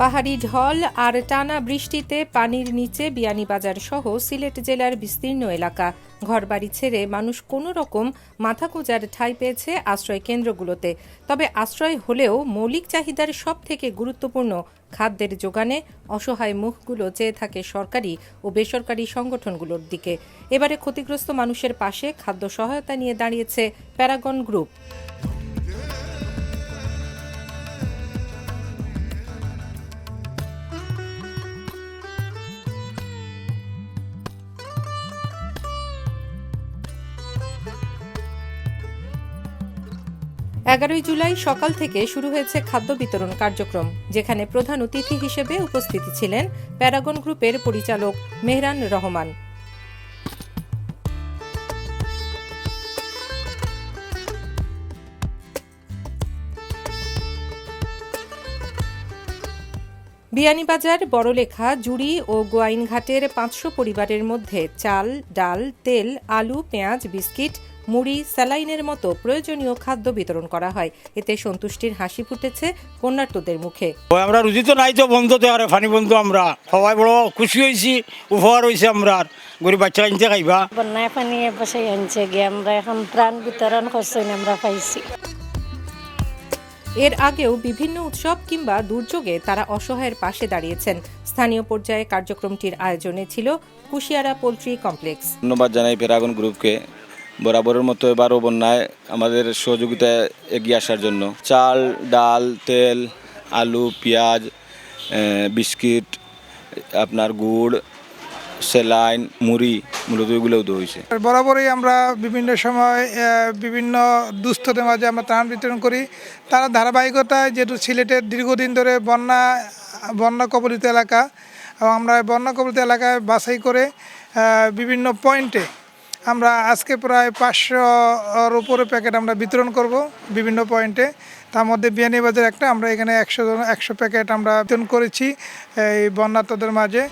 পাহাড়ি ঢল আর টানা বৃষ্টিতে পানির নিচে বিয়ানীবাজার সহ সিলেট জেলার বিস্তীর্ণ এলাকা। ঘরবাড়ি ছেড়ে মানুষ কোনো রকম মাথা গোজার ঠাঁই পেয়েছে আশ্রয় কেন্দ্রগুলোতে। তবে আশ্রয় হলেও মৌলিক চাহিদার সব থেকে গুরুত্বপূর্ণ খাদ্যের যোগানে অসহায় মুখগুলো চেয়ে থাকে সরকারি ও বেসরকারি সংগঠনগুলোর দিকে। এবারে ক্ষতিগ্রস্ত মানুষের পাশে খাদ্য সহায়তা নিয়ে দাঁড়িয়েছে প্যারাগন গ্রুপ। এগারোই জুলাই সকাল থেকে শুরু হয়েছে খাদ্য বিতরণ কার্যক্রম, যেখানে প্রধান অতিথি হিসেবে উপস্থিত ছিলেন প্যারাগন গ্রুপের পরিচালক মেহরান রহমান। বিয়ানীবাজার বড়লেখা জুড়ি ও গোয়াইনঘাটের পাঁচশো পরিবারের মধ্যে চাল ডাল তেল আলু পেঁয়াজ বিস্কিট মুড়ি স্যালাইনের মতো প্রয়োজনীয় খাদ্য বিতরণ করা হয়। এতে সন্তুষ্টির হাসি ফুটেছে পুণ্যার্তদের মুখে। আমরা রুজি তো নাই তো বন্ধ তো আরে ফানি বন্ধ আমরা। সবাই বড় খুশি হয়েছি উপহার হয়েছে আমরা গরিব বাচ্চা কিনতে খাইবা। বন্যায় পানি বসে আনছে গিয়ে আমরা এখন প্রাণ বিতরণ করছি আমরা পাইছি। এর আগেও বিভিন্ন উৎসব কিংবা দুর্যোগে তারা অসহায়ের পাশে দাঁড়িয়েছেন। স্থানীয় পর্যায়ে কার্যক্রমটির আয়োজনে ছিল কুশিয়ারা পোলট্রি কমপ্লেক্স। ধন্যবাদ জানাই প্যারাগন গ্রুপকে। বরাবরের মতো এবারও বন্যায় আমাদের সহযোগিতায় এগিয়ে আসার জন্য। চাল, ডাল, তেল, আলু, পেঁয়াজ বিস্কিট, আপনার গুড় সেলাইন, মুড়ি, মূলত এগুলোও হয়েছে। বরাবরই আমরা বিভিন্ন সময় বিভিন্ন দুস্থদের মাঝে আমরা ত্রাণ বিতরণ করি। তার ধারাবাহিকতায় যেহেতু সিলেটের দীর্ঘদিন ধরে বন্যা বন্যা কবলিত এলাকা, এবং আমরা বন্যা কবলিত এলাকায় বাছাই করে বিভিন্ন পয়েন্টে আমরা আজকে প্রায় পাঁচশোর উপরে প্যাকেট আমরা বিতরণ করব বিভিন্ন পয়েন্টে। তার মধ্যে বিয়ানীবাজার একটা, আমরা এখানে একশো একশো প্যাকেট আমরা বিতরণ করেছি, এই বন্যার্তদের মাঝে।